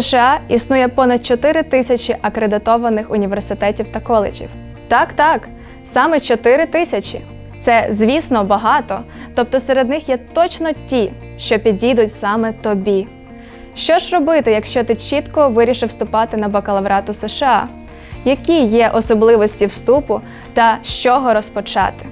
США існує понад 4 тисячі акредитованих університетів та коледжів. Так, так, саме 4 тисячі. Це, звісно, багато, тобто серед них є точно ті, що підійдуть саме тобі. Що ж робити, якщо ти чітко вирішив вступати на бакалаврат у США? Які є особливості вступу та з чого розпочати?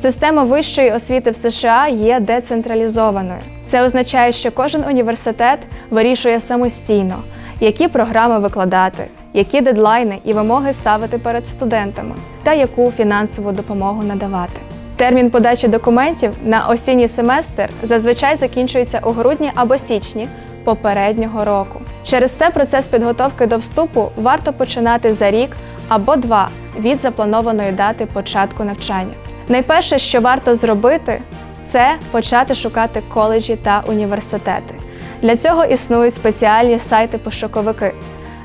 Система вищої освіти в США є децентралізованою. Це означає, що кожен університет вирішує самостійно, які програми викладати, які дедлайни і вимоги ставити перед студентами, та яку фінансову допомогу надавати. Термін подачі документів на осінній семестр зазвичай закінчується у грудні або січні попереднього року. Через це процес підготовки до вступу варто починати за рік або два від запланованої дати початку навчання. Найперше, що варто зробити, це почати шукати коледжі та університети. Для цього існують спеціальні сайти-пошуковики,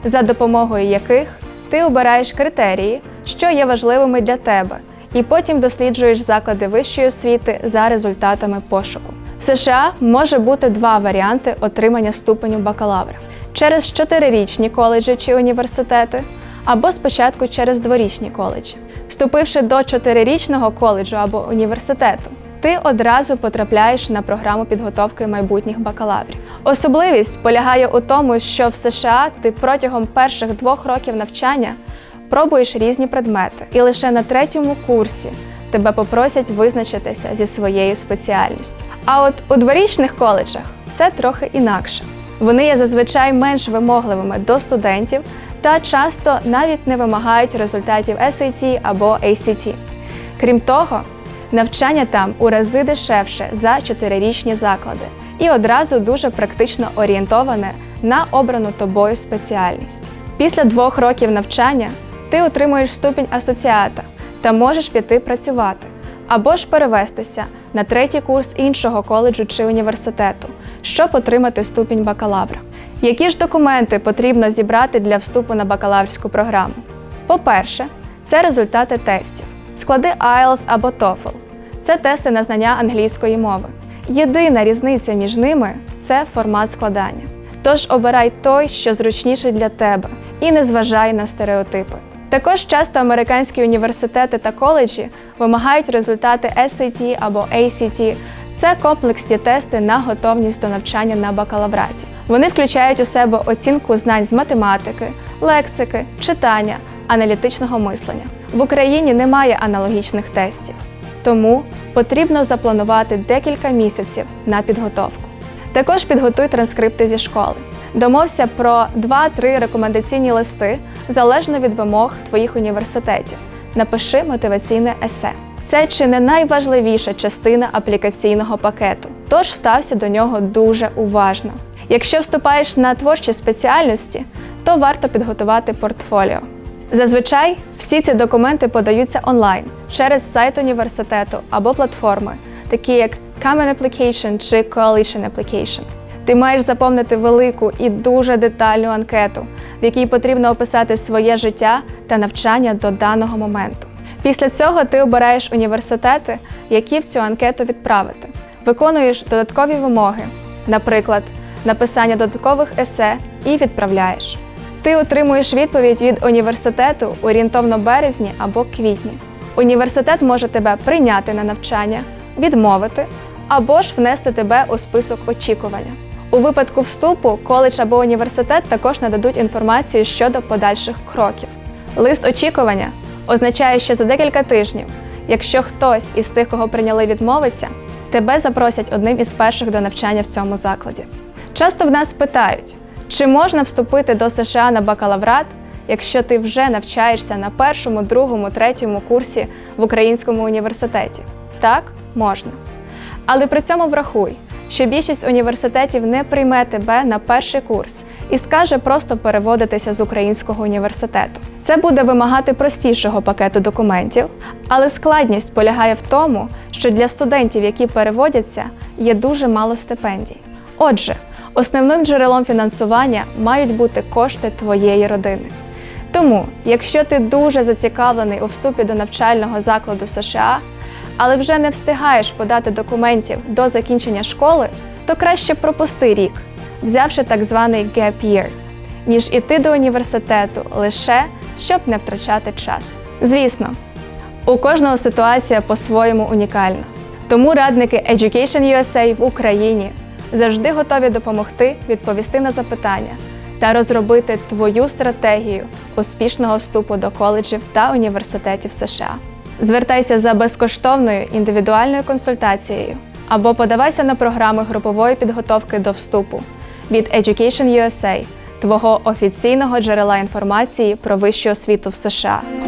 за допомогою яких ти обираєш критерії, що є важливими для тебе, і потім досліджуєш заклади вищої освіти за результатами пошуку. В США може бути два варіанти отримання ступеню бакалавра через чотирирічні коледжі чи університети, або спочатку через дворічні коледжі. Вступивши до чотирирічного коледжу або університету, ти одразу потрапляєш на програму підготовки майбутніх бакалаврів. Особливість полягає у тому, що в США ти протягом перших двох років навчання пробуєш різні предмети, і лише на третьому курсі тебе попросять визначитися зі своєю спеціальністю. А от у дворічних коледжах все трохи інакше. Вони є зазвичай менш вимогливими до студентів та часто навіть не вимагають результатів SAT або ACT. Крім того, навчання там у рази дешевше за чотирирічні заклади і одразу дуже практично орієнтоване на обрану тобою спеціальність. Після двох років навчання ти отримуєш ступінь асоціата та можеш піти працювати або ж перевестися на третій курс іншого коледжу чи університету, щоб отримати ступінь бакалавра. Які ж документи потрібно зібрати для вступу на бакалаврську програму? По-перше, це результати тестів. Склади IELTS або TOEFL. Це тести на знання англійської мови. Єдина різниця між ними це формат складання. Тож обирай той, що зручніший для тебе, і не зважай на стереотипи. Також часто американські університети та коледжі вимагають результати SAT або ACT. Це комплексні тести на готовність до навчання на бакалавраті. Вони включають у себе оцінку знань з математики, лексики, читання, аналітичного мислення. В Україні немає аналогічних тестів, тому потрібно запланувати декілька місяців на підготовку. Також підготуй транскрипти зі школи. Домовся про 2-3 рекомендаційні листи залежно від вимог твоїх університетів. Напиши мотиваційне есе. Це чи не найважливіша частина аплікаційного пакету, тож стався до нього дуже уважно. Якщо вступаєш на творчі спеціальності, то варто підготувати портфоліо. Зазвичай всі ці документи подаються онлайн через сайт університету або платформи, такі як Common Application чи Coalition Application. Ти маєш заповнити велику і дуже детальну анкету, в якій потрібно описати своє життя та навчання до даного моменту. Після цього ти обираєш університети, які в цю анкету відправити. Виконуєш додаткові вимоги, наприклад, написання додаткових есе і відправляєш. Ти отримуєш відповідь від університету орієнтовно березні або квітні. Університет може тебе прийняти на навчання, відмовити або ж внести тебе у список очікування. У випадку вступу коледж або університет також нададуть інформацію щодо подальших кроків. Лист очікування означає, що за декілька тижнів, якщо хтось із тих, кого прийняли, відмовиться, тебе запросять одним із перших до навчання в цьому закладі. Часто в нас питають, чи можна вступити до США на бакалаврат, якщо ти вже навчаєшся на першому, другому, третьому курсі в українському університеті? Так, можна. Але при цьому врахуй, що більшість університетів не прийме тебе на перший курс і скаже просто переводитися з українського університету. Це буде вимагати простішого пакету документів, але складність полягає в тому, що для студентів, які переводяться, є дуже мало стипендій. Отже, основним джерелом фінансування мають бути кошти твоєї родини. Тому, якщо ти дуже зацікавлений у вступі до навчального закладу США, але вже не встигаєш подати документів до закінчення школи, то краще пропусти рік, взявши так званий gap year. ніж іти до університету лише щоб не втрачати час. Звісно, у кожного ситуація по-своєму унікальна. Тому радники Education USA в Україні завжди готові допомогти відповісти на запитання та розробити твою стратегію успішного вступу до коледжів та університетів США. Звертайся за безкоштовною індивідуальною консультацією або подавайся на програми групової підготовки до вступу від Education USA, твого офіційного джерела інформації про вищу освіту в США.